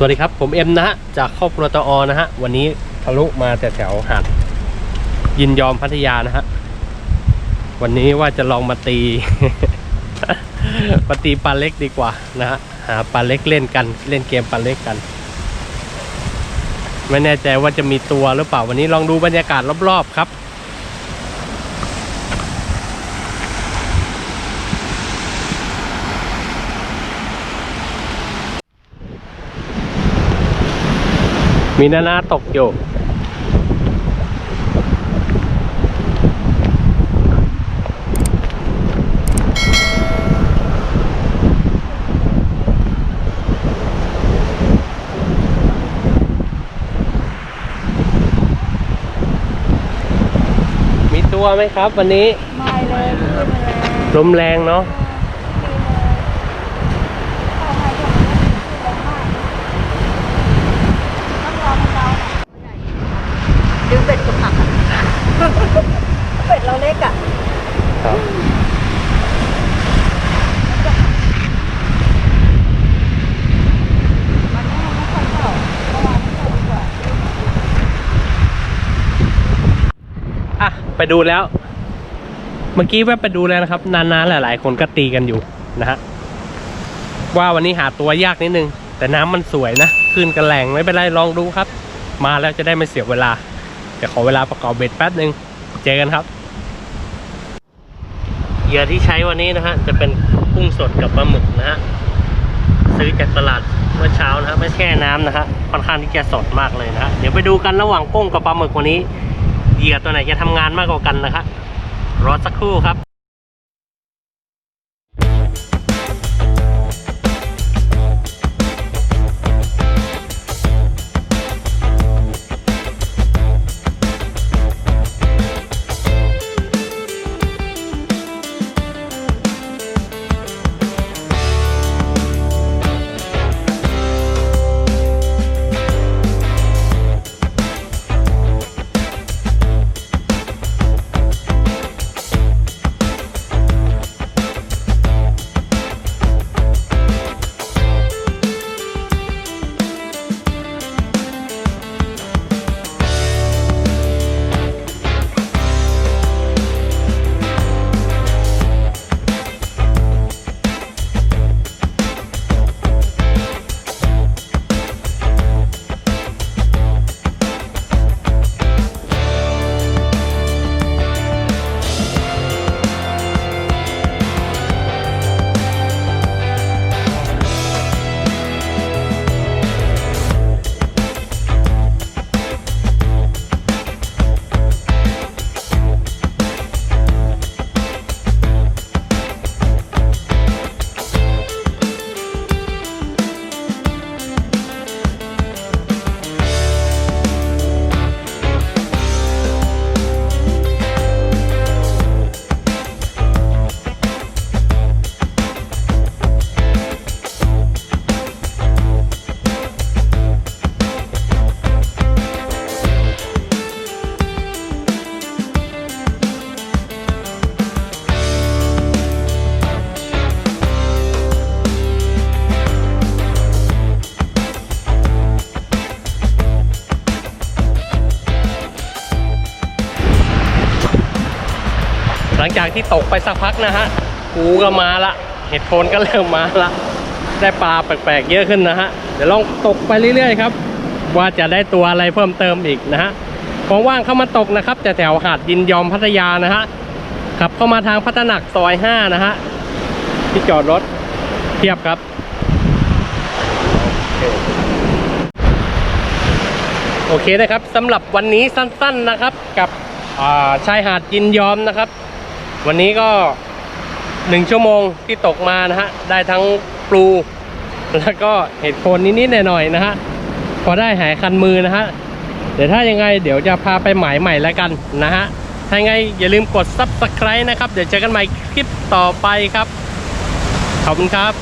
สวัสดีครับ ผมเอ็มนะฮะจากครอบครัวตออนะฮะ วันนี้ทะลุมาแต่แถวหาดยินยอมพัทยานะฮะ วันนี้ว่าจะลองมาตีมาตีปลาเล็กดีกว่านะฮะ หาปลาเล็กเล่นกัน เล่นเกมปลาเล็กกัน ไม่แน่ใจว่าจะมีตัวหรือเปล่า วันนี้ลองดูบรรยากาศรอบๆครับ มีนานาตกอยู่มีตัวไหมครับ วันนี้ ไม่เลยไม่เลยลมแรงเนาะ ดึงเป็ดกับผักอะ เป็ดเราเล็กอะครับมันไม่ไม่ค่อยเข้าเมื่อวานไม่เข้าดีกว่าอะไปดูแล้ว เมื่อกี้แวบไปดูแล้วนะครับ นานๆหลายๆคนก็ตีกันอยู่นะฮะว่าวันนี้หาตัวยากนิดนึง แต่น้ำมันสวยนะขึ้นกระแรงไม่เป็นไรลองดูครับ มาแล้วจะได้ไม่เสียเวลา เดี๋ยวขอเวลาประกอบเบ็ดแป๊บหนึ่งเจอกันครับเหยื่อที่ใช้วันนี้นะฮะจะเป็นกุ้งสดกับปลาหมึกนะฮะซื้อจากตลาดเมื่อเช้านะฮะไม่แช่น้ำนะฮะค่อนข้างที่จะสดมากเลยนะฮะเดี๋ยวไปดูกันระหว่างกุ้งกับปลาหมึกวันนี้เหยื่อตัวไหนจะทำงานมากกว่ากันนะครับรอสักครู่ครับ จากที่ตกไปสักพักนะฮะปูก็มาละเห็ดโคนก็เริ่มมาละได้ปลาแปลกๆเยอะขึ้นนะฮะเดี๋ยวลองตกไปเรื่อยๆครับ ว่าจะได้ตัวอะไรเพิ่มเติมอีกนะฮะของว่างเข้ามาตกนะครับจะแถวหาดยินยอมพัทยานะฮะขับเข้ามาทางพัฒนักซอย5นะฮะที่จอดรถเทียบครับโอเคนะครับสำหรับวันนี้สั้นๆนะครับกับชายหาดยินยอมนะครับ วันนี้ก็หนึ่งชั่วโมงที่ตกมานะฮะ ได้ทั้งปลูแล้วก็เห็ดโคนนิดๆหน่อยๆนะฮะ พอได้หายคันมือนะฮะ เดี๋ยวถ้ายังไงเดี๋ยวจะพาไปหมายใหม่แล้วกันนะฮะ ถ้ายังไงอย่าลืมกด subscribe นะครับ เดี๋ยวเจอกันใหม่คลิปต่อไปครับ ขอบคุณครับ